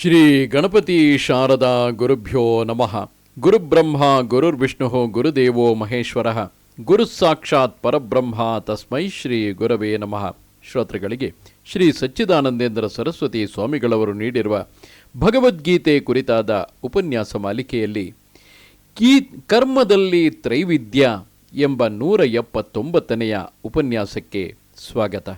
ಶ್ರೀ ಗಣಪತಿ ಶಾರದಾ ಗುರುಭ್ಯೋ ನಮಃ. ಗುರುಬ್ರಹ್ಮ ಗುರುರ್ವಿಷ್ಣು ಗುರುದೇವೋ ಮಹೇಶ್ವರ. ಗುರು ಸಾಕ್ಷಾತ್ ಪರಬ್ರಹ್ಮ ತಸ್ಮೈ ಶ್ರೀ ಗುರವೇ ನಮಃ. ಶ್ರೋತೃಗಳಿಗೆ ಶ್ರೀ ಸಚ್ಚಿದಾನಂದೇಂದ್ರ ಸರಸ್ವತಿ ಸ್ವಾಮಿಗಳವರು ನೀಡಿರುವ ಭಗವದ್ಗೀತೆ ಕುರಿತಾದ ಉಪನ್ಯಾಸ ಮಾಲಿಕೆಯಲ್ಲಿ ಕೀ ಕರ್ಮದಲ್ಲಿ ತ್ರೈವಿಧ್ಯ ಎಂಬ ನೂರ ಎಪ್ಪತ್ತೊಂಬತ್ತನೆಯ ಉಪನ್ಯಾಸಕ್ಕೆ ಸ್ವಾಗತ.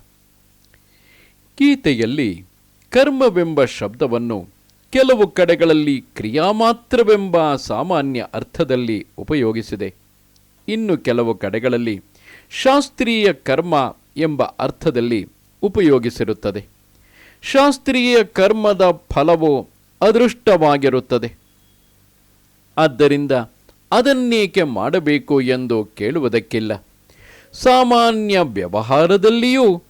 ಗೀತೆಯಲ್ಲಿ ಕರ್ಮವೆಂಬ ಶಬ್ದವನ್ನು ಕೆಲವು ಕಡೆಗಳಲ್ಲಿ ಕ್ರಿಯಾಮಾತ್ರವೆಂಬ ಸಾಮಾನ್ಯ ಅರ್ಥದಲ್ಲಿ ಉಪಯೋಗಿಸಿದೆ. ಇನ್ನು ಕೆಲವು ಕಡೆಗಳಲ್ಲಿ ಶಾಸ್ತ್ರೀಯ ಕರ್ಮ ಎಂಬ ಅರ್ಥದಲ್ಲಿ ಉಪಯೋಗಿಸಿರುತ್ತದೆ. ಶಾಸ್ತ್ರೀಯ ಕರ್ಮದ ಫಲವು ಅದೃಷ್ಟವಾಗಿರುತ್ತದೆ. ಆದ್ದರಿಂದ ಅದನ್ನೇಕೆ ಮಾಡಬೇಕು ಎಂದು ಕೇಳುವುದಕ್ಕಿಲ್ಲ. ಸಾಮಾನ್ಯ ವ್ಯವಹಾರದಲ್ಲಿಯೂ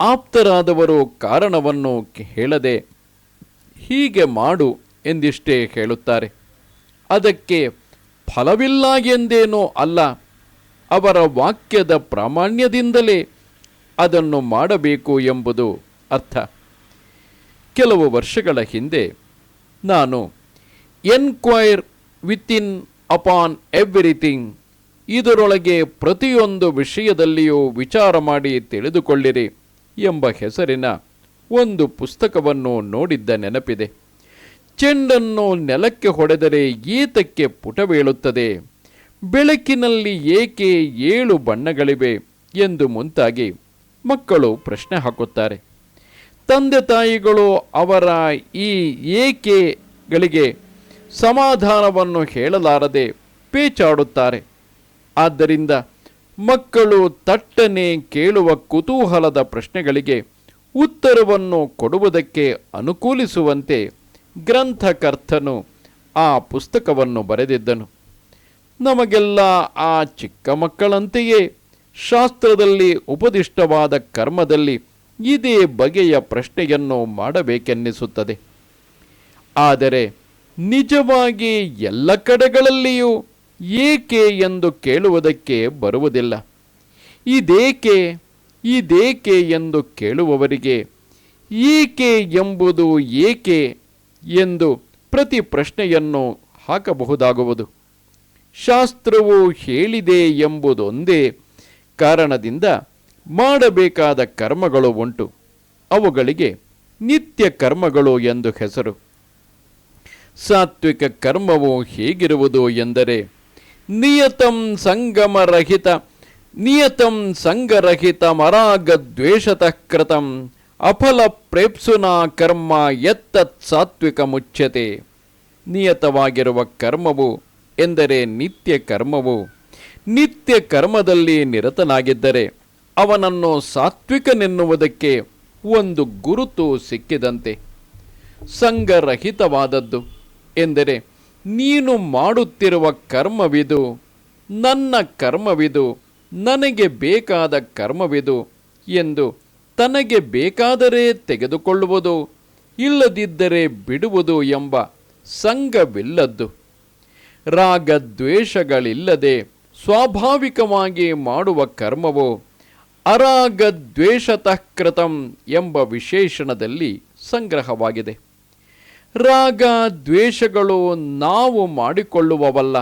ಆಪ್ತರಾದವರು ಕಾರಣವನ್ನು ಹೇಳದೆ ಹೀಗೆ ಮಾಡು ಎಂದಿಷ್ಟೇ ಹೇಳುತ್ತಾರೆ. ಅದಕ್ಕೆ ಫಲವಿಲ್ಲ ಎಂದೇನೋ ಅಲ್ಲ. ಅವರ ವಾಕ್ಯದ ಪ್ರಾಮಾಣ್ಯದಿಂದಲೇ ಅದನ್ನು ಮಾಡಬೇಕು ಎಂಬುದು ಅರ್ಥ. ಕೆಲವು ವರ್ಷಗಳ ಹಿಂದೆ ನಾನು ಎನ್ಕ್ವೈರ್ ವಿತಿನ್ ಅಪಾನ್ ಎವ್ರಿಥಿಂಗ್ ಇದರೊಳಗೆ ಪ್ರತಿಯೊಂದು ವಿಷಯದಲ್ಲಿಯೂ ವಿಚಾರ ಮಾಡಿ ತಿಳಿದುಕೊಳ್ಳಿರಿ. ಎಂಬ ಹೆಸರಿನ ಒಂದು ಪುಸ್ತಕವನ್ನು ನೋಡಿದ್ದ ನೆನಪಿದೆ. ಚೆಂಡನ್ನು ನೆಲಕ್ಕೆ ಹೊಡೆದರೆ ಏತಕ್ಕೆ ಪುಟವೇಳುತ್ತದೆ ಬೆಳಕಿನಲ್ಲಿ ಏಕೆ ಏಳು ಬಣ್ಣಗಳಿವೆ ಎಂದು ಮುಂತಾಗಿ ಮಕ್ಕಳು ಪ್ರಶ್ನೆ ಹಾಕುತ್ತಾರೆ. ತಂದೆ ತಾಯಿಗಳು ಅವರ ಈ ಏಕೆಗಳಿಗೆ ಸಮಾಧಾನವನ್ನು ಹೇಳಲಾರದೆ ಪೇಚಾಡುತ್ತಾರೆ. ಆದ್ದರಿಂದ ಮಕ್ಕಳು ತಟ್ಟನೆ ಕೇಳುವ ಕುತೂಹಲದ ಪ್ರಶ್ನೆಗಳಿಗೆ ಉತ್ತರವನ್ನು ಕೊಡುವುದಕ್ಕೆ ಅನುಕೂಲಿಸುವಂತೆ ಗ್ರಂಥಕರ್ತನು ಆ ಪುಸ್ತಕವನ್ನು ಬರೆದಿದ್ದನು. ನಮಗೆಲ್ಲ ಆ ಚಿಕ್ಕ ಮಕ್ಕಳಂತೆಯೇ ಶಾಸ್ತ್ರದಲ್ಲಿ ಉಪದಿಷ್ಟವಾದ ಕರ್ಮದಲ್ಲಿ ಇದೇ ಬಗೆಯ ಪ್ರಶ್ನೆಯನ್ನು ಮಾಡಬೇಕೆನ್ನಿಸುತ್ತದೆ. ಆದರೆ ನಿಜವಾಗಿ ಎಲ್ಲ ಕಡೆಗಳಲ್ಲಿಯೂ ಏಕೆ ಎಂದು ಕೇಳುವುದಕ್ಕೆ ಬರುವುದಿಲ್ಲ. ಇದೇಕೆ ಇದೇಕೆ ಎಂದು ಕೇಳುವವರಿಗೆ ಏಕೆ ಎಂಬುದು ಏಕೆ ಎಂದು ಪ್ರತಿ ಪ್ರಶ್ನೆಯನ್ನು ಹಾಕಬಹುದಾಗುವುದು. ಶಾಸ್ತ್ರವು ಹೇಳಿದೆ ಎಂಬುದೊಂದೇ ಕಾರಣದಿಂದ ಮಾಡಬೇಕಾದ ಕರ್ಮಗಳು ಉಂಟು. ಅವುಗಳಿಗೆ ನಿತ್ಯ ಕರ್ಮಗಳು ಎಂದು ಹೆಸರು. ಸಾತ್ವಿಕ ಕರ್ಮವು ಹೇಗಿರುವುದು ಎಂದರೆ ನಿಯತಂ ಸಂಗಮರಹಿತ, ನಿಯತಂ ಸಂಗರಹಿತ ಮರಾಗ ದ್ವೇಷತಃ ಕೃತಂ, ಅಫಲ ಪ್ರೇಪ್ಸುನಾ ಕರ್ಮ ಎತ್ತತ್ ಸಾತ್ವಿಕ ಮುಚ್ಚತೆ ನಿಯತವಾಗಿರುವ ಕರ್ಮವು ಎಂದರೆ ನಿತ್ಯ ಕರ್ಮವು. ನಿತ್ಯ ಕರ್ಮದಲ್ಲಿ ನಿರತನಾಗಿದ್ದರೆ ಅವನನ್ನು ಸಾತ್ವಿಕನೆನ್ನುವುದಕ್ಕೆ ಒಂದು ಗುರುತು ಸಿಕ್ಕಿದಂತೆ. ಸಂಗರಹಿತವಾದದ್ದು ಎಂದರೆ ನೀನು ಮಾಡುತ್ತಿರುವ ಕರ್ಮವಿದು, ನನ್ನ ಕರ್ಮವಿದು, ನನಗೆ ಬೇಕಾದ ಕರ್ಮವಿದು ಎಂದು ತನಗೆ ಬೇಕಾದರೆ ತೆಗೆದುಕೊಳ್ಳುವುದು, ಇಲ್ಲದಿದ್ದರೆ ಬಿಡುವುದು ಎಂಬ ಸಂಘವಿಲ್ಲದ್ದು ರಾಗದ್ವೇಷಗಳಿಲ್ಲದೆ ಸ್ವಾಭಾವಿಕವಾಗಿ ಮಾಡುವ ಕರ್ಮವು ಅರಾಗದ್ವೇಷತಃ ಕೃತಂ ಎಂಬ ವಿಶೇಷಣದಲ್ಲಿ ಸಂಗ್ರಹವಾಗಿದೆ. ರಾಗ ದ್ವೇಷಗಳು ನಾವು ಮಾಡಿಕೊಳ್ಳುವವಲ್ಲ,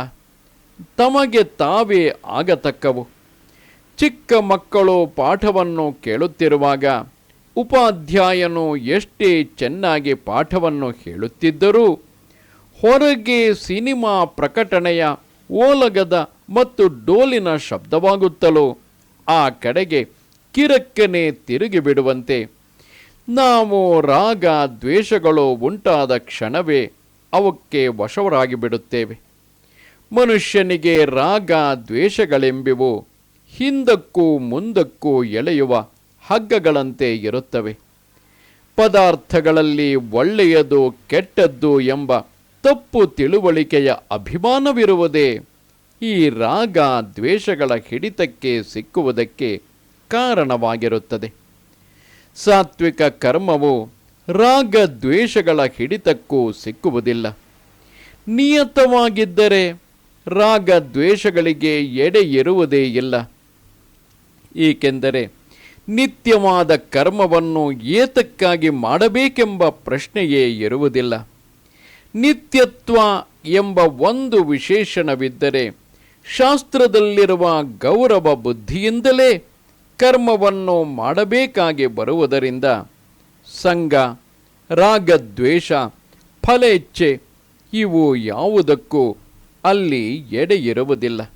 ತಮಗೆ ತಾವೇ ಆಗತಕ್ಕವು. ಚಿಕ್ಕ ಮಕ್ಕಳು ಪಾಠವನ್ನು ಕೇಳುತ್ತಿರುವಾಗ ಉಪಾಧ್ಯಾಯನು ಎಷ್ಟೇ ಚೆನ್ನಾಗಿ ಪಾಠವನ್ನು ಹೇಳುತ್ತಿದ್ದರೂ, ಹೊರಗೆ ಸಿನಿಮಾ ಪ್ರಕಟಣೆಯ ಓಲಗದ ಮತ್ತು ಡೋಲಿನ ಶಬ್ದವಾಗುತ್ತಲೋ ಆ ಕಡೆಗೆ ಕಿರಕ್ಕನೆ ತಿರುಗಿಬಿಡುವಂತೆ ನಾವು ರಾಗ ದ್ವೇಷಗಳು ಉಂಟಾದ ಕ್ಷಣವೇ ಅವಕ್ಕೆ ವಶವರಾಗಿ ಬಿಡುತ್ತೇವೆ. ಮನುಷ್ಯನಿಗೆ ರಾಗ ದ್ವೇಷಗಳೆಂಬಿವು ಹಿಂದಕ್ಕೂ ಮುಂದಕ್ಕೂ ಎಳೆಯುವ ಹಗ್ಗಗಳಂತೆ ಇರುತ್ತವೆ. ಪದಾರ್ಥಗಳಲ್ಲಿ ಒಳ್ಳೆಯದು ಕೆಟ್ಟದ್ದು ಎಂಬ ತಪ್ಪು ತಿಳುವಳಿಕೆಯ ಅಭಿಮಾನವಿರುವುದೇ ಈ ರಾಗ ದ್ವೇಷಗಳ ಹಿಡಿತಕ್ಕೆ ಸಿಕ್ಕುವುದಕ್ಕೆ ಕಾರಣವಾಗಿರುತ್ತದೆ. ಸಾತ್ವಿಕ ಕರ್ಮವು ರಾಗ ದ್ವೇಷಗಳ ಹಿಡಿತಕ್ಕೂ ಸಿಕ್ಕುವುದಿಲ್ಲ. ನಿಯತವಾಗಿದ್ದರೆ ರಾಗ ದ್ವೇಷಗಳಿಗೆ ಎಡೆ ಇಲ್ಲ. ಏಕೆಂದರೆ ನಿತ್ಯವಾದ ಕರ್ಮವನ್ನು ಏತಕ್ಕಾಗಿ ಮಾಡಬೇಕೆಂಬ ಪ್ರಶ್ನೆಯೇ ಇರುವುದಿಲ್ಲ. ನಿತ್ಯತ್ವ ಎಂಬ ಒಂದು ವಿಶೇಷಣವಿದ್ದರೆ ಶಾಸ್ತ್ರದಲ್ಲಿರುವ ಗೌರವ ಬುದ್ಧಿಯಿಂದಲೇ ಕರ್ಮವನ್ನು ಮಾಡಬೇಕಾಗಿ ಬರುವುದರಿಂದ ಸಂಘ ರಾಗದ್ವೇಷ ಫಲೇಚ್ಛೆ ಇವು ಯಾವುದಕ್ಕೂ ಅಲ್ಲಿ ಎಡೆಯಿರುವುದಿಲ್ಲ.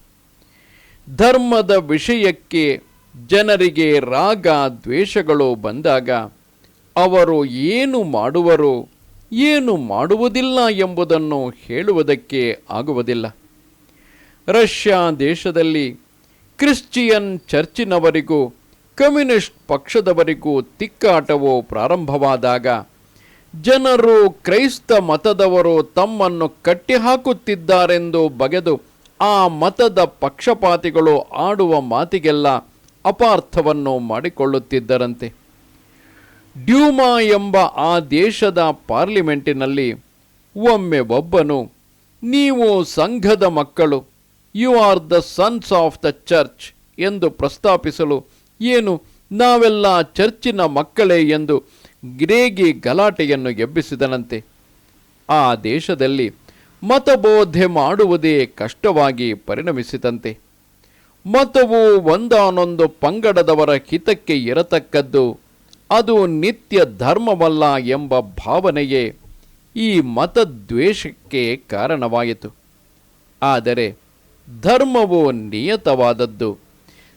ಧರ್ಮದ ವಿಷಯಕ್ಕೆ ಜನರಿಗೆ ರಾಗ, ದ್ವೇಷಗಳು ಬಂದಾಗ ಅವರು ಏನು ಮಾಡುವರು, ಏನು ಮಾಡುವುದಿಲ್ಲ ಎಂಬುದನ್ನು ಹೇಳುವುದಕ್ಕೆ ಆಗುವುದಿಲ್ಲ. ರಷ್ಯಾ ದೇಶದಲ್ಲಿ ಕ್ರಿಶ್ಚಿಯನ್ ಚರ್ಚಿನವರಿಗೂ, ಕಮ್ಯುನಿಸ್ಟ್ ಪಕ್ಷದವರಿಗೂ ತಿಕ್ಕಾಟವು ಪ್ರಾರಂಭವಾದಾಗ, ಜನರು ಕ್ರೈಸ್ತ ಮತದವರು ತಮ್ಮನ್ನು ಕಟ್ಟಿಹಾಕುತ್ತಿದ್ದಾರೆಂದು ಬಗೆದು ಆ ಮತದ ಪಕ್ಷಪಾತಿಗಳು ಆಡುವ ಮಾತಿಗೆಲ್ಲ ಅಪಾರ್ಥವನ್ನು ಮಾಡಿಕೊಳ್ಳುತ್ತಿದ್ದರಂತೆ. ಡ್ಯೂಮಾ ಎಂಬ ಆ ದೇಶದ ಪಾರ್ಲಿಮೆಂಟಿನಲ್ಲಿ ಒಮ್ಮೆ ಒಬ್ಬನು ನೀವು ಸಂಘದ ಮಕ್ಕಳು you are the sons of the church ಎಂದು ಪ್ರಸ್ತಾಪಿಸಲು, ಏನು? ನಾವೆಲ್ಲ ಚರ್ಚಿನ ಮಕ್ಕಳೇ ಎಂದು ಗ್ರೇಗಿ ಗಲಾಟೆಯನ್ನು ಎಬ್ಬಿಸಿದನಂತೆ. ಆ ದೇಶದಲ್ಲಿ ಮತಬೋಧೆ ಮಾಡುವುದೇ ಕಷ್ಟವಾಗಿ ಪರಿಣಮಿಸಿದಂತೆ ಮತವು ಒಂದಾನೊಂದು ಪಂಗಡದವರ ಹಿತಕ್ಕೆ ಇರತಕ್ಕದ್ದು, ಅದು ನಿತ್ಯ ಧರ್ಮವಲ್ಲ ಎಂಬ ಭಾವನೆಯೇ ಈ ಮತದ್ವೇಷಕ್ಕೆ ಕಾರಣವಾಯಿತು. ಆದರೆ ಧರ್ಮವು ನಿಯತವಾದದ್ದು.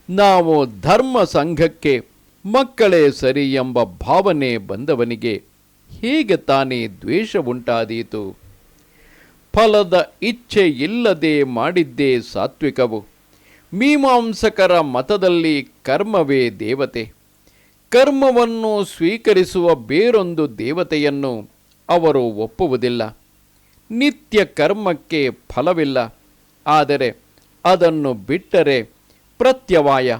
ನಾವು ಧರ್ಮ ಸಂಘಕ್ಕೆ ಮಕ್ಕಳೇ ಸರಿ ಎಂಬ ಭಾವನೆ ಬಂದವನಿಗೆ ಹೇಗೆ ತಾನೇ ದ್ವೇಷ ಉಂಟಾದೀತು ಫಲದ ಇಚ್ಛೆ ಇಲ್ಲದೆ ಮಾಡಿದ್ದೇ ಸಾತ್ವಿಕವು. ಮೀಮಾಂಸಕರ ಮತದಲ್ಲಿ ಕರ್ಮವೇ ದೇವತೆ. ಕರ್ಮವನ್ನು ಸ್ವೀಕರಿಸುವ ಬೇರೊಂದು ದೇವತೆಯನ್ನು ಅವರು ಒಪ್ಪುವುದಿಲ್ಲ. ನಿತ್ಯ ಕರ್ಮಕ್ಕೆ ಫಲವಿಲ್ಲ. ಆದರೆ ಅದನ್ನು ಬಿಟ್ಟರೆ ಪ್ರತ್ಯವಾಯ.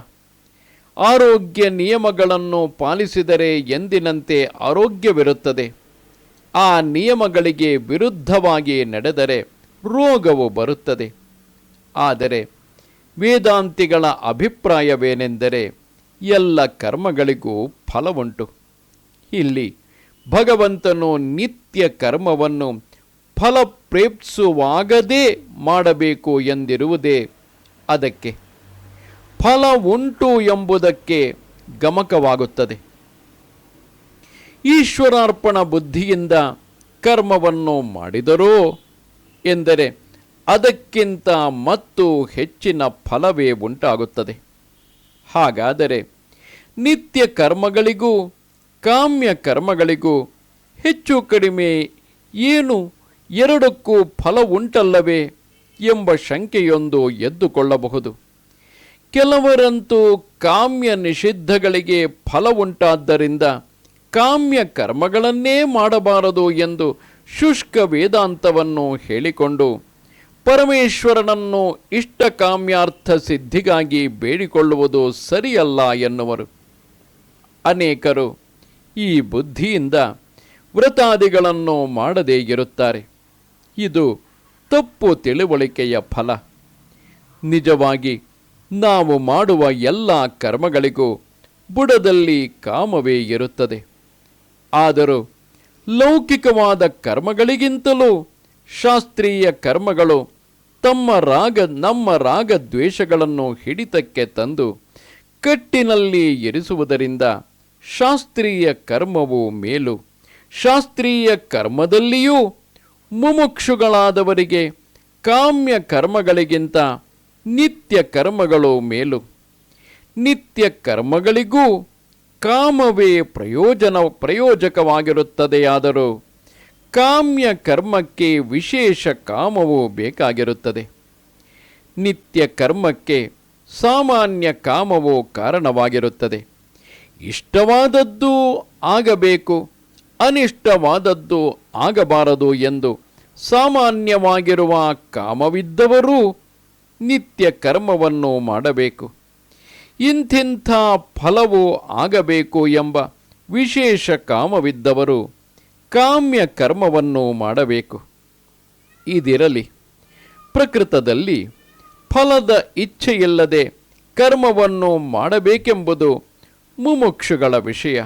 ಆರೋಗ್ಯ ನಿಯಮಗಳನ್ನು ಪಾಲಿಸಿದರೆ ಎಂದಿನಂತೆ ಆರೋಗ್ಯವಿರುತ್ತದೆ. ಆ ನಿಯಮಗಳಿಗೆ ವಿರುದ್ಧವಾಗಿ ನಡೆದರೆ ರೋಗವು ಬರುತ್ತದೆ. ಆದರೆ ವೇದಾಂತಿಗಳ ಅಭಿಪ್ರಾಯವೇನೆಂದರೆ ಎಲ್ಲ ಕರ್ಮಗಳಿಗೂ ಫಲವುಂಟು. ಇಲ್ಲಿ ಭಗವಂತನು ನಿತ್ಯ ಕರ್ಮವನ್ನು ಫಲಪ್ರೇಪ್ಸುವಾಗದೇ ಮಾಡಬೇಕು ಎಂದಿರುವುದೇ ಅದಕ್ಕೆ. ಫಲ ಉಂಟು ಎಂಬುದಕ್ಕೆ ಗಮಕವಾಗುತ್ತದೆ. ಈಶ್ವರಾರ್ಪಣ ಬುದ್ಧಿಯಿಂದ ಕರ್ಮವನ್ನು ಮಾಡಿದರೋ ಎಂದರೆ ಅದಕ್ಕಿಂತ ಮತ್ತು ಹೆಚ್ಚಿನ ಫಲವೇ ಉಂಟಾಗುತ್ತದೆ. ಹಾಗಾದರೆ ನಿತ್ಯ ಕರ್ಮಗಳಿಗೂ, ಕಾಮ್ಯ ಕರ್ಮಗಳಿಗೂ ಹೆಚ್ಚು ಕಡಿಮೆ ಏನು ಎರಡಕ್ಕೂ ಫಲ ಉಂಟಲ್ಲವೇ ಎಂಬ ಶಂಕೆಯೊಂದು ಎದ್ದುಕೊಳ್ಳಬಹುದು. ಕೆಲವರಂತೂ ಕಾಮ್ಯ ನಿಷಿದ್ಧಗಳಿಗೆ ಫಲ ಉಂಟಾದ್ದರಿಂದ ಕಾಮ್ಯ ಕರ್ಮಗಳನ್ನೇ ಮಾಡಬಾರದು ಎಂದು ಶುಷ್ಕ ವೇದಾಂತವನ್ನು ಹೇಳಿಕೊಂಡು ಪರಮೇಶ್ವರನನ್ನು ಇಷ್ಟ ಕಾಮ್ಯಾರ್ಥ ಸಿದ್ಧಿಗಾಗಿ ಬೇಡಿಕೊಳ್ಳುವುದು ಸರಿಯಲ್ಲ ಎನ್ನುವರು. ಅನೇಕರು ಈ ಬುದ್ಧಿಯಿಂದ ವ್ರತಾದಿಗಳನ್ನು ಮಾಡದೇ ಇರುತ್ತಾರೆ. ಇದು ತಪ್ಪು ತಿಳುವಳಿಕೆಯ ಫಲ. ನಿಜವಾಗಿ ನಾವು ಮಾಡುವ ಎಲ್ಲ ಕರ್ಮಗಳಿಗೂ ಬುಡದಲ್ಲಿ ಕಾಮವೇ ಇರುತ್ತದೆ. ಆದರೂ ಲೌಕಿಕವಾದ ಕರ್ಮಗಳಿಗಿಂತಲೂ ಶಾಸ್ತ್ರೀಯ ಕರ್ಮಗಳು ತಮ್ಮ ರಾಗ, ನಮ್ಮ ರಾಗದ್ವೇಷಗಳನ್ನು ಹಿಡಿತಕ್ಕೆ ತಂದು ಕಟ್ಟಿನಲ್ಲಿ ಇರಿಸುವುದರಿಂದ ಶಾಸ್ತ್ರೀಯ ಕರ್ಮವು ಮೇಲು. ಶಾಸ್ತ್ರೀಯ ಕರ್ಮದಲ್ಲಿಯೂ ಮುಮುಕ್ಷುಗಳಾದವರಿಗೆ ಕಾಮ್ಯ ಕರ್ಮಗಳಿಗಿಂತ ನಿತ್ಯ ಕರ್ಮಗಳು ಮೇಲು. ನಿತ್ಯ ಕರ್ಮಗಳಿಗೂ ಕಾಮವೇ ಪ್ರಯೋಜನ, ಪ್ರಯೋಜಕವಾಗಿರುತ್ತದೆಯಾದರೂ ಕಾಮ್ಯ ಕರ್ಮಕ್ಕೆ ವಿಶೇಷ ಕಾಮವು ಬೇಕಾಗಿರುತ್ತದೆ. ನಿತ್ಯ ಕರ್ಮಕ್ಕೆ ಸಾಮಾನ್ಯ ಕಾಮವು ಕಾರಣವಾಗಿರುತ್ತದೆ. ಇಷ್ಟವಾದದ್ದು ಆಗಬೇಕು, ಅನಿಷ್ಟವಾದದ್ದು ಆಗಬಾರದು ಎಂದು ಸಾಮಾನ್ಯವಾಗಿರುವ ಕಾಮವಿದ್ದವರೂ ನಿತ್ಯ ಕರ್ಮವನ್ನು ಮಾಡಬೇಕು. ಇಂಥಿಂಥ ಫಲವು ಆಗಬೇಕು ಎಂಬ ವಿಶೇಷ ಕಾಮವಿದ್ದವರು ಕಾಮ್ಯ ಕರ್ಮವನ್ನು ಮಾಡಬೇಕು. ಇದಿರಲಿ, ಪ್ರಕೃತದಲ್ಲಿ ಫಲದ ಇಚ್ಛೆಯಿಲ್ಲದೆ ಕರ್ಮವನ್ನು ಮಾಡಬೇಕೆಂಬುದು ಮುಮುಕ್ಷುಗಳ ವಿಷಯ.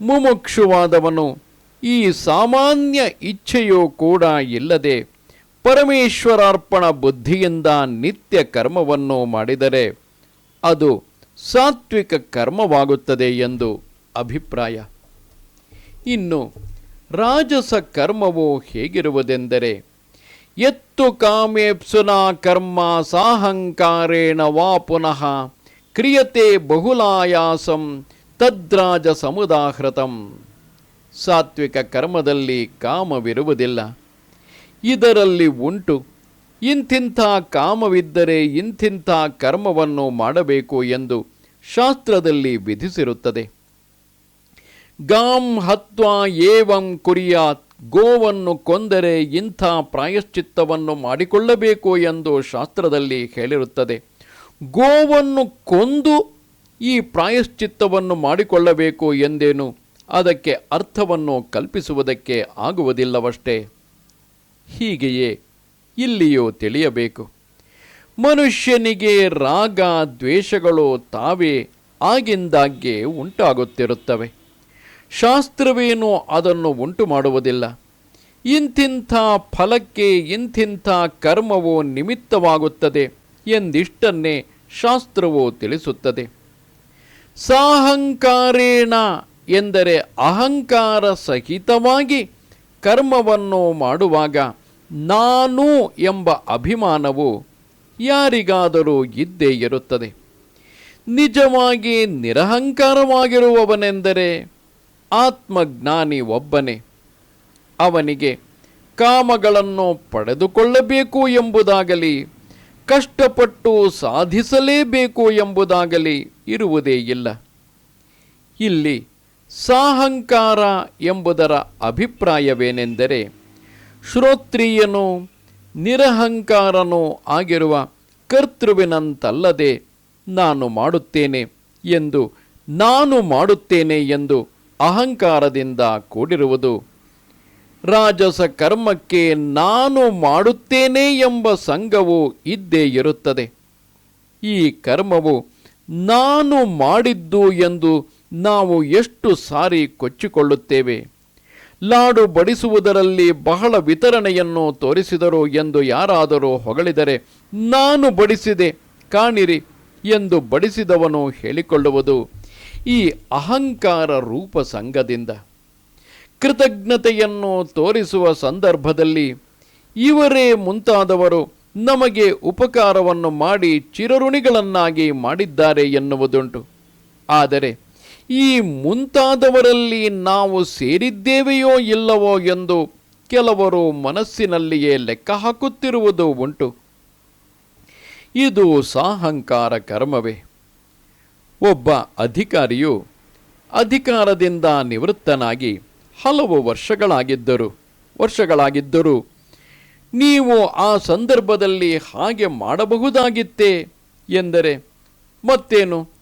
ಮುಮುಕ್ಷುವಾದವನು ಈ ಸಾಮಾನ್ಯ ಇಚ್ಛೆಯೂ ಕೂಡ ಇಲ್ಲದೆ ಪರಮೇಶ್ವರಾರ್ಪಣ ಬುದ್ಧಿಯಿಂದ ನಿತ್ಯ ಕರ್ಮವನ್ನು ಮಾಡಿದರೆ ಅದು ಸಾತ್ವಿಕ ಕರ್ಮವಾಗುತ್ತದೆ ಎಂದು ಅಭಿಪ್ರಾಯ. ಇನ್ನು ರಾಜಸ ಕರ್ಮವು ಹೇಗಿರುವುದೆಂದರೆ ಎತ್ತು ಕಾಮೇಪ್ಸುನಾ ಕರ್ಮ ಸಾಹಂಕಾರೇಣ ವಾ ಪುನಃ ಕ್ರಿಯತೆ ಬಹುಲಾಯಾಸಂ ತದ್ರಾಜ ಸಮುದಾಹೃತಂ. ಸಾತ್ವಿಕ ಕರ್ಮದಲ್ಲಿ ಕಾಮವಿರುವುದಿಲ್ಲ. ಇದರಲ್ಲಿ ಉಂಟು, ಇಂತಿಂಥ ಕಾಮವಿದ್ದರೆ ಇಂತಿಂಥ ಕರ್ಮವನ್ನು ಮಾಡಬೇಕು ಎಂದು ಶಾಸ್ತ್ರದಲ್ಲಿ ವಿಧಿಸಿರುತ್ತದೆ. ಗಾಂ ಹತ್ವಾ ಏವಂ ಕುರಿಯಾತ್, ಗೋವನ್ನು ಕೊಂದರೆ ಇಂಥ ಪ್ರಾಯಶ್ಚಿತ್ತವನ್ನು ಮಾಡಿಕೊಳ್ಳಬೇಕು ಎಂದು ಶಾಸ್ತ್ರದಲ್ಲಿ ಹೇಳಿರುತ್ತದೆ. ಗೋವನ್ನು ಕೊಂದು ಈ ಪ್ರಾಯಶ್ಚಿತ್ತವನ್ನು ಮಾಡಿಕೊಳ್ಳಬೇಕು ಎಂದೇನು? ಅದಕ್ಕೆ ಅರ್ಥವನ್ನು ಕಲ್ಪಿಸುವುದಕ್ಕೆ ಆಗುವುದಿಲ್ಲವಷ್ಟೇ. ಹೀಗೆಯೇ ಇಲ್ಲಿಯೂ ತಿಳಿಯಬೇಕು. ಮನುಷ್ಯನಿಗೆ ರಾಗ ದ್ವೇಷಗಳು ತಾವೇ ಆಗಿಂದಾಗ್ಗೆ ಉಂಟಾಗುತ್ತಿರುತ್ತವೆ. ಶಾಸ್ತ್ರವೇನು ಅದನ್ನು ಉಂಟು ಮಾಡುವುದಿಲ್ಲ ಇಂತಿಂಥ ಫಲಕ್ಕೆ ಇಂತಿಂಥ ಕರ್ಮವು ನಿಮಿತ್ತವಾಗುತ್ತದೆ ಎಂದಿಷ್ಟನ್ನೇ ಶಾಸ್ತ್ರವು ತಿಳಿಸುತ್ತದೆ. ಸಾಹಂಕಾರೇಣ ಎಂದರೆ ಅಹಂಕಾರ ಸಹಿತವಾಗಿ ಕರ್ಮವನ್ನು ಮಾಡುವಾಗ ನಾನು ಎಂಬ ಅಭಿಮಾನವು ಯಾರಿಗಾದರೂ ಇದ್ದೇ ಇರುತ್ತದೆ. ನಿಜವಾಗಿ ನಿರಹಂಕಾರವಾಗಿರುವವನೆಂದರೆ ಆತ್ಮಜ್ಞಾನಿ ಒಬ್ಬನೇ. ಅವನಿಗೆ ಕಾಮಗಳನ್ನು ಪಡೆದುಕೊಳ್ಳಬೇಕು ಎಂಬುದಾಗಲಿ, ಕಷ್ಟಪಟ್ಟು ಸಾಧಿಸಲೇಬೇಕು ಎಂಬುದಾಗಲಿ ಇರುವುದೇ ಇಲ್ಲ. ಇಲ್ಲಿ ಸಾಹಂಕಾರ ಎಂಬುದರ ಅಭಿಪ್ರಾಯವೇನೆಂದರೆ ಶ್ರೋತ್ರಿಯನು ನಿರಹಂಕಾರನೂ ಆಗಿರುವ ಕರ್ತೃವಿನಂತಲ್ಲದೆ ನಾನು ಮಾಡುತ್ತೇನೆ ಎಂದು ನಾನು ಮಾಡುತ್ತೇನೆ ಎಂದು ಅಹಂಕಾರದಿಂದ ಕೂಡಿರುವುದು. ರಾಜಸ ಕರ್ಮಕ್ಕೆ ನಾನು ಮಾಡುತ್ತೇನೆ ಎಂಬ ಸಂಘವು ಇದ್ದೇ ಇರುತ್ತದೆ. ಈ ಕರ್ಮವು ನಾನು ಮಾಡಿದ್ದು ಎಂದು ನಾವು ಎಷ್ಟು ಸಾರಿ ಕೊಚ್ಚಿಕೊಳ್ಳುತ್ತೇವೆ? ಲಾಡು ಬಡಿಸುವುದರಲ್ಲಿ ಬಹಳ ವಿತರಣೆಯನ್ನು ತೋರಿಸಿದರು ಎಂದು ಯಾರಾದರೂ ಹೊಗಳಿದರೆ, ನಾನು ಬಡಿಸಿದೆ, ಕಾಣಿರಿ ಎಂದು ಬಡಿಸಿದವನು ಹೇಳಿಕೊಳ್ಳುವುದು ಈ ಅಹಂಕಾರ ರೂಪ ಸಂಘದಿಂದ. ಕೃತಜ್ಞತೆಯನ್ನು ತೋರಿಸುವ ಸಂದರ್ಭದಲ್ಲಿ ಇವರೇ ಮುಂತಾದವರು ನಮಗೆ ಉಪಕಾರವನ್ನು ಮಾಡಿ ಚಿರಋಣಿಗಳನ್ನಾಗಿ ಮಾಡಿದ್ದಾರೆ ಎನ್ನುವುದುಂಟು. ಆದರೆ ಈ ಮುಂತಾದವರಲ್ಲಿ ನಾವು ಸೇರಿದ್ದೇವೆಯೋ ಇಲ್ಲವೋ ಎಂದು ಕೆಲವರು ಮನಸ್ಸಿನಲ್ಲಿಯೇ ಲೆಕ್ಕ ಹಾಕುತ್ತಿರುವುದು ಉಂಟು. ಇದು ಸಾಹಂಕಾರ ಕರ್ಮವೇ. ಒಬ್ಬ ಅಧಿಕಾರಿಯು ಅಧಿಕಾರದಿಂದ ನಿವೃತ್ತನಾಗಿ ಹಲವು ವರ್ಷಗಳಾಗಿದ್ದರು. ವರ್ಷಗಳಾಗಿದ್ದರು ನೀವು ಆ ಸಂದರ್ಭದಲ್ಲಿ ಹಾಗೆ ಮಾಡಬಹುದಾಗಿತ್ತೇ ಎಂದರೆ ಮತ್ತೇನು?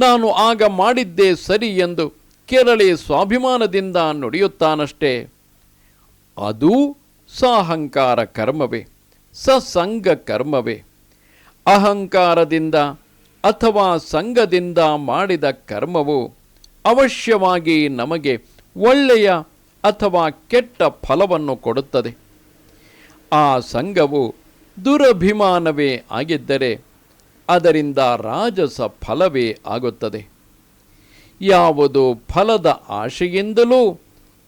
ನಾನು ಆಗ ಮಾಡಿದ್ದೇ ಸರಿ ಎಂದು ಕೇರಳಿ ಸ್ವಾಭಿಮಾನದಿಂದ ನುಡಿಯುತ್ತಾನಷ್ಟೇ. ಅದೂ ಸಾಹಂಕಾರ ಕರ್ಮವೇ, ಸಸಂಗ ಕರ್ಮವೇ. ಅಹಂಕಾರದಿಂದ ಅಥವಾ ಸಂಘದಿಂದ ಮಾಡಿದ ಕರ್ಮವು ಅವಶ್ಯವಾಗಿ ನಮಗೆ ಒಳ್ಳೆಯ ಅಥವಾ ಕೆಟ್ಟ ಫಲವನ್ನು ಕೊಡುತ್ತದೆ. ಆ ಸಂಘವು ದುರಭಿಮಾನವೇ ಆಗಿದ್ದರೆ ಅದರಿಂದ ರಾಜಸ ಫಲವೇ ಆಗುತ್ತದೆ. ಯಾವುದು ಫಲದ ಆಶೆಯಿಂದಲೂ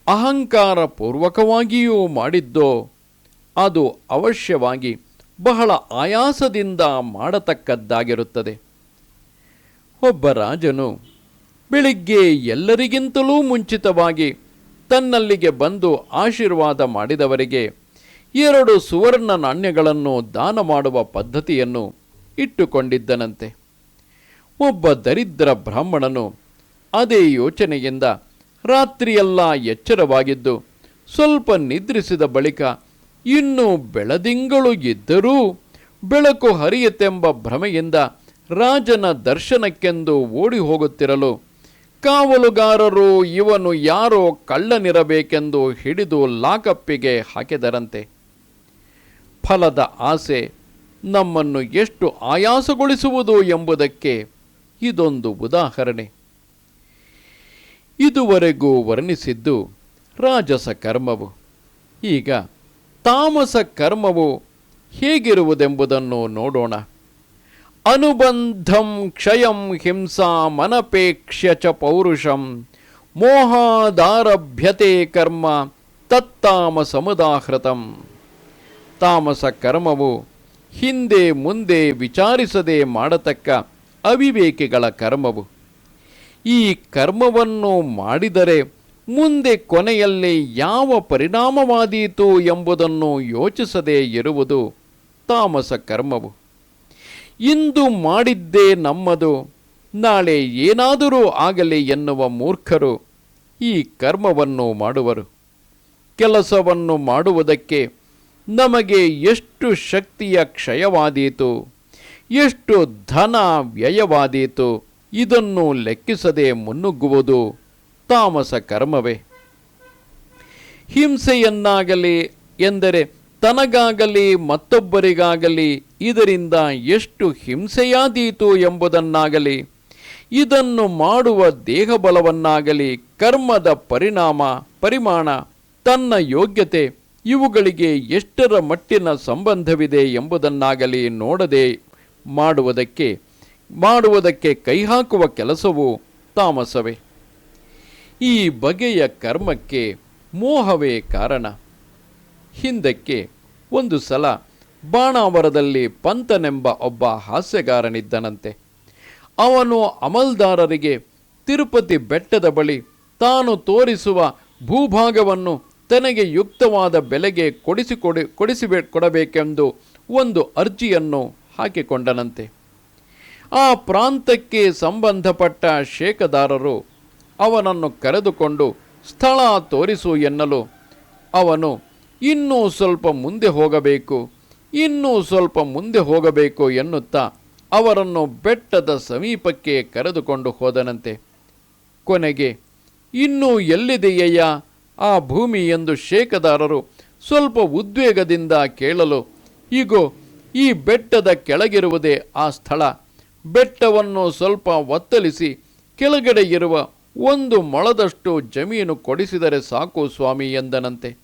ಅಹಂಕಾರ ಪೂರ್ವಕವಾಗಿಯೂ ಮಾಡಿದ್ದೋ, ಅದು ಅವಶ್ಯವಾಗಿ ಬಹಳ ಆಯಾಸದಿಂದ ಮಾಡತಕ್ಕದ್ದಾಗಿರುತ್ತದೆ. ಒಬ್ಬ ರಾಜನು ಬೆಳಿಗ್ಗೆ ಎಲ್ಲರಿಗಿಂತಲೂ ಮುಂಚಿತವಾಗಿ ತನ್ನಲ್ಲಿಗೆ ಬಂದು ಆಶೀರ್ವಾದ ಮಾಡಿದವರಿಗೆ ಎರಡು ಸುವರ್ಣ ನಾಣ್ಯಗಳನ್ನು ದಾನ ಮಾಡುವ ಪದ್ಧತಿಯನ್ನು ಇಟ್ಟುಕೊಂಡಿದ್ದನಂತೆ. ಒಬ್ಬ ದರಿದ್ರ ಬ್ರಾಹ್ಮಣನು ಅದೇ ಯೋಚನೆಯಿಂದ ರಾತ್ರಿಯೆಲ್ಲ ಎಚ್ಚರವಾಗಿದ್ದು ಸ್ವಲ್ಪ ನಿದ್ರಿಸಿದ ಬಳಿಕ ಇನ್ನು ಬೆಳದಿಂಗಳು ಇದ್ದರೂ ಬೆಳಕು ಹರಿಯತೆಂಬ ಭ್ರಮೆಯಿಂದ ರಾಜನ ದರ್ಶನಕ್ಕೆಂದು ಓಡಿ ಹೋಗುತ್ತಿರಲು ಕಾವಲುಗಾರರು ಇವನು ಯಾರೋ ಕಳ್ಳನಿರಬೇಕೆಂದು ಹಿಡಿದು ಲಾಕಪ್ಪಿಗೆ ಹಾಕಿದರಂತೆ. ಫಲದ ಆಸೆ ನಮ್ಮನ್ನು ಎಷ್ಟು ಆಯಾಸಗೊಳಿಸುವುದು ಎಂಬುದಕ್ಕೆ ಇದೊಂದು ಉದಾಹರಣೆ. ಇದುವರೆಗೂ ವರ್ಣಿಸಿದ್ದು ರಾಜಸ ಕರ್ಮವು. ಈಗ ತಾಮಸ ಕರ್ಮವು ಹೇಗಿರುವುದೆಂಬುದನ್ನು ನೋಡೋಣ. ಅನುಬಂಧಂ ಕ್ಷಯಂ ಹಿಂಸಾ ಮನಪೇಕ್ಷ್ಯ ಚ ಪೌರುಷಂ ಮೋಹಾದಾರಭ್ಯತೆ ಕರ್ಮ ತತ್ತಾಮಸಮುದಾಹೃತಂ. ತಾಮಸ ಕರ್ಮವು ಹಿಂದೆ ಮುಂದೆ ವಿಚಾರಿಸದೆ ಮಾಡತಕ್ಕ ಅವಿವೇಕಿಗಳ ಕರ್ಮವು. ಈ ಕರ್ಮವನ್ನು ಮಾಡಿದರೆ ಮುಂದೆ ಕೊನೆಯಲ್ಲಿ ಯಾವ ಪರಿಣಾಮವಾದೀತು ಎಂಬುದನ್ನು ಯೋಚಿಸದೆ ಇರುವುದು ತಾಮಸ ಕರ್ಮವು. ಇಂದು ಮಾಡಿದ್ದೇ ನಮ್ಮದು, ನಾಳೆ ಏನಾದರೂ ಆಗಲಿ ಎನ್ನುವ ಮೂರ್ಖರು ಈ ಕರ್ಮವನ್ನು ಮಾಡುವರು. ಕೆಲಸವನ್ನು ಮಾಡುವುದಕ್ಕೆ ನಮಗೆ ಎಷ್ಟು ಶಕ್ತಿಯ ಕ್ಷಯವಾದೀತು, ಎಷ್ಟು ಧನ ವ್ಯಯವಾದೀತು, ಇದನ್ನು ಲೆಕ್ಕಿಸದೆ ಮುನ್ನುಗ್ಗುವುದು ತಾಮಸ ಕರ್ಮವೇ. ಹಿಂಸೆಯನ್ನಾಗಲಿ ಎಂದರೆ ತನಗಾಗಲಿ ಮತ್ತೊಬ್ಬರಿಗಾಗಲಿ ಇದರಿಂದ ಎಷ್ಟು ಹಿಂಸೆಯಾದೀತು ಎಂಬುದನ್ನಾಗಲಿ, ಇದನ್ನು ಮಾಡುವ ದೇಹಬಲವನ್ನಾಗಲಿ ಕರ್ಮದ ಪರಿಣಾಮ, ಪರಿಮಾಣ, ತನ್ನ ಯೋಗ್ಯತೆ ಇವುಗಳಿಗೆ ಎಷ್ಟರ ಮಟ್ಟಿನ ಸಂಬಂಧವಿದೆ ಎಂಬುದನ್ನಾಗಲಿ ನೋಡದೆ ಮಾಡುವುದಕ್ಕೆ ಮಾಡುವುದಕ್ಕೆ ಕೈಹಾಕುವ ಕೆಲಸವು ತಾಮಸವೇ. ಈ ಬಗೆಯ ಕರ್ಮಕ್ಕೆ ಮೋಹವೇ ಕಾರಣ. ಹಿಂದಕ್ಕೆ ಒಂದು ಸಲ ಬಾಣಾವರದಲ್ಲಿ ಪಂತನೆಂಬ ಒಬ್ಬ ಹಾಸ್ಯಗಾರನಿದ್ದನಂತೆ. ಅವನು ಅಮಲ್ದಾರರಿಗೆ ತಿರುಪತಿ ಬೆಟ್ಟದ ಬಳಿ ತಾನು ತೋರಿಸುವ ಭೂಭಾಗವನ್ನು ತನಗೆ ಯುಕ್ತವಾದ ಬೆಲೆಗೆ ಕೊಡಿಸಿಕೊಡಿ ಕೊಡಿಸಿಬೆ, ಕೊಡಬೇಕೆಂದು ಒಂದು ಅರ್ಜಿಯನ್ನು ಹಾಕಿಕೊಂಡನಂತೆ. ಆ ಪ್ರಾಂತಕ್ಕೆ ಸಂಬಂಧಪಟ್ಟ ಶೇಕದಾರರು ಅವನನ್ನು ಕರೆದುಕೊಂಡು ಸ್ಥಳ ತೋರಿಸು ಎನ್ನಲು ಅವನು ಇನ್ನೂ ಸ್ವಲ್ಪ ಮುಂದೆ ಹೋಗಬೇಕು, ಇನ್ನೂ ಸ್ವಲ್ಪ ಮುಂದೆ ಹೋಗಬೇಕು ಎನ್ನುತ್ತಾ ಅವರನ್ನು ಬೆಟ್ಟದ ಸಮೀಪಕ್ಕೆ ಕರೆದುಕೊಂಡು ಹೋದನಂತೆ. ಕೊನೆಗೆ, ಇನ್ನೂ ಎಲ್ಲಿದೆಯಯ್ಯ ಆ ಭೂಮಿ ಎಂದು ಶೇಕದಾರರು ಸ್ವಲ್ಪ ಉದ್ವೇಗದಿಂದ ಕೇಳಲು ಈಗೋ ಈ ಬೆಟ್ಟದ ಕೆಳಗಿರುವುದೇ ಆ ಸ್ಥಳ. ಬೆಟ್ಟವನ್ನು ಸ್ವಲ್ಪ ಒತ್ತಲಿಸಿ, ಕೆಳಗಡೆ ಇರುವ ಒಂದು ಮೊಳದಷ್ಟು ಜಮೀನು ಕೊಡಿಸಿದರೆ ಸಾಕು ಸ್ವಾಮಿ ಎಂದನಂತೆ.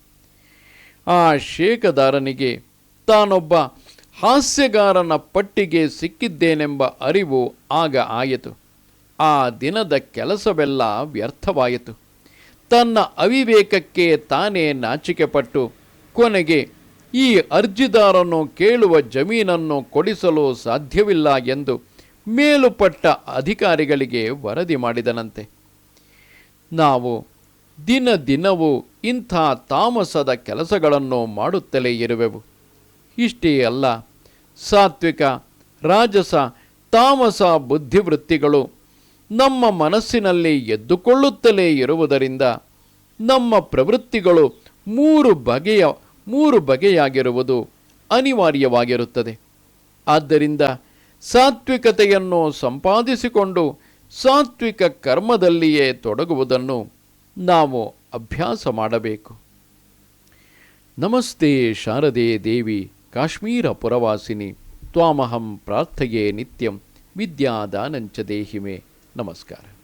ಆ ಶೇಕದಾರನಿಗೆ ತಾನೊಬ್ಬ ಹಾಸ್ಯಗಾರನ ಪಟ್ಟಿಗೆ ಸಿಕ್ಕಿದ್ದೇನೆಂಬ ಅರಿವು ಆಗ ಆಯಿತು. ಆ ದಿನದ ಕೆಲಸವೆಲ್ಲ ವ್ಯರ್ಥವಾಯಿತು. ತನ್ನ ಅವಿವೇಕಕ್ಕೆ ತಾನೇ ನಾಚಿಕೆಪಟ್ಟು ಕೊನೆಗೆ ಈ ಅರ್ಜಿದಾರನು ಕೇಳುವ ಜಮೀನನ್ನು ಕೊಡಿಸಲು ಸಾಧ್ಯವಿಲ್ಲ ಎಂದು ಮೇಲುಪಟ್ಟ ಅಧಿಕಾರಿಗಳಿಗೆ ವರದಿ ಮಾಡಿದನಂತೆ. ನಾವು ದಿನ ದಿನವೂ ಇಂಥ ತಾಮಸದ ಕೆಲಸಗಳನ್ನು ಮಾಡುತ್ತಲೇ ಇರುವೆವು. ಇಷ್ಟೇ ಅಲ್ಲ, ಸಾತ್ವಿಕ, ರಾಜಸ, ತಾಮಸ ಬುದ್ಧಿವೃತ್ತಿಗಳು ನಮ್ಮ ಮನಸ್ಸಿನಲ್ಲಿ ಎದ್ದುಕೊಳ್ಳುತ್ತಲೇ ಇರುವುದರಿಂದ ನಮ್ಮ ಪ್ರವೃತ್ತಿಗಳು ಮೂರು ಬಗೆಯ, ಮೂರು ಬಗೆಯಾಗಿರುವುದು ಅನಿವಾರ್ಯವಾಗಿರುತ್ತದೆ. ಆದ್ದರಿಂದ ಸಾತ್ವಿಕತೆಯನ್ನು ಸಂಪಾದಿಸಿಕೊಂಡು ಸಾತ್ವಿಕ ಕರ್ಮದಲ್ಲಿಯೇ ತೊಡಗುವುದನ್ನು ನಾವು ಅಭ್ಯಾಸ ಮಾಡಬೇಕು. ನಮಸ್ತೆ ಶಾರದೆ ದೇವಿ ಕಾಶ್ಮೀರ ಪುರವಾಸಿನಿ, ತ್ವಾಮಹಂ ಪ್ರಾರ್ಥಯೇ ನಿತ್ಯಂ ವಿದ್ಯಾದಾನಂಚ ದೇಹಿಮೆ. નમસ્કાર